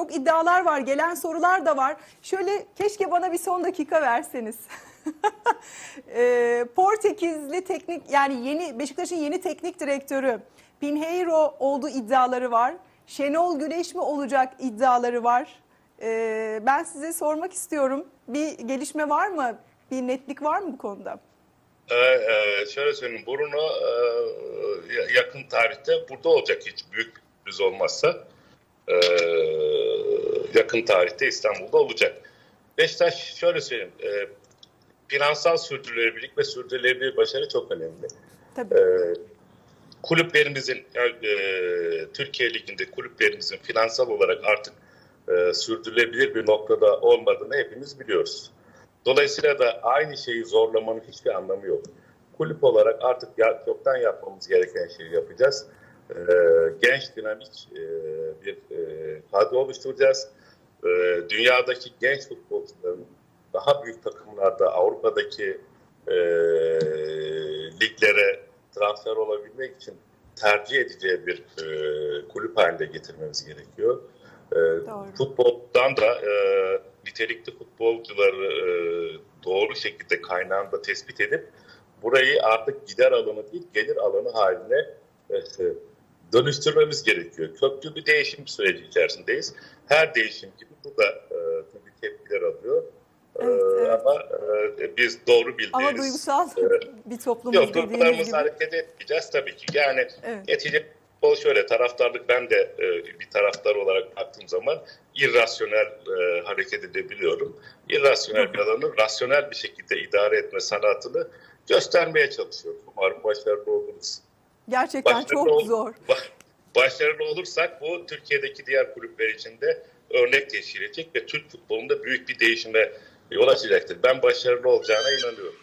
Çok iddialar var, gelen sorular da var. Şöyle keşke bana bir son dakika verseniz. Ee, Portekizli teknik yani yeni Beşiktaş'ın yeni teknik direktörü Pinheiro olduğu iddiaları var. Şenol Güneş mi olacak iddiaları var. Ee, ben size sormak istiyorum. Bir gelişme var mı? Bir netlik var mı bu konuda? Ee, e, şöyle söyleyeyim, Bruno e, yakın tarihte burada olacak hiç büyük sürpriz olmazsa. Yakın tarihte İstanbul'da olacak. Beşiktaş şöyle söyleyeyim, e, finansal sürdürülebilirlik ve sürdürülebilir başarı çok önemli. Tabii. Ee, kulüplerimizin yani, e, Türkiye Ligi'nde kulüplerimizin finansal olarak artık e, sürdürülebilir bir noktada olmadığını hepimiz biliyoruz. Dolayısıyla da aynı şeyi zorlamanın hiçbir anlamı yok. Kulüp olarak artık ya, çoktan yapmamız gereken şeyi yapacağız. Ee, genç, dinamik e, bir e, kadro oluşturacağız. Ee, dünyadaki genç futbolcuların daha büyük takımlarda Avrupa'daki e, liglere transfer olabilmek için tercih edeceği bir e, kulüp haline getirmemiz gerekiyor. E, Doğru. futboldan da e, nitelikli futbolcuları e, doğru şekilde kaynağında tespit edip burayı artık gider alanı değil gelir alanı haline e, dönüştürmemiz gerekiyor. Köklü bir değişim süreci içerisindeyiz. Her değişim gibi bu da e, tabii tepkiler alıyor. E, Evet, evet. Ama e, biz doğru bildiğimiz... Ama duygusal bir toplumuz Yok dediğiniz gibi. hareket etmeyeceğiz tabii ki. Yani Evet. netice şöyle taraftarlık ben de e, bir taraftar olarak baktığım zaman irrasyonel e, hareket edebiliyorum. İrrasyonel bir alanı rasyonel bir şekilde idare etme sanatını göstermeye çalışıyorum. Umarım başarılı oluruz. Gerçekten Başarılı çok ol- zor. Ba- Başarılı olursak bu Türkiye'deki diğer kulüpler için de örnek teşkil edecek ve Türk futbolunda büyük bir değişime yol açacaktır. Ben başarılı olacağına inanıyorum.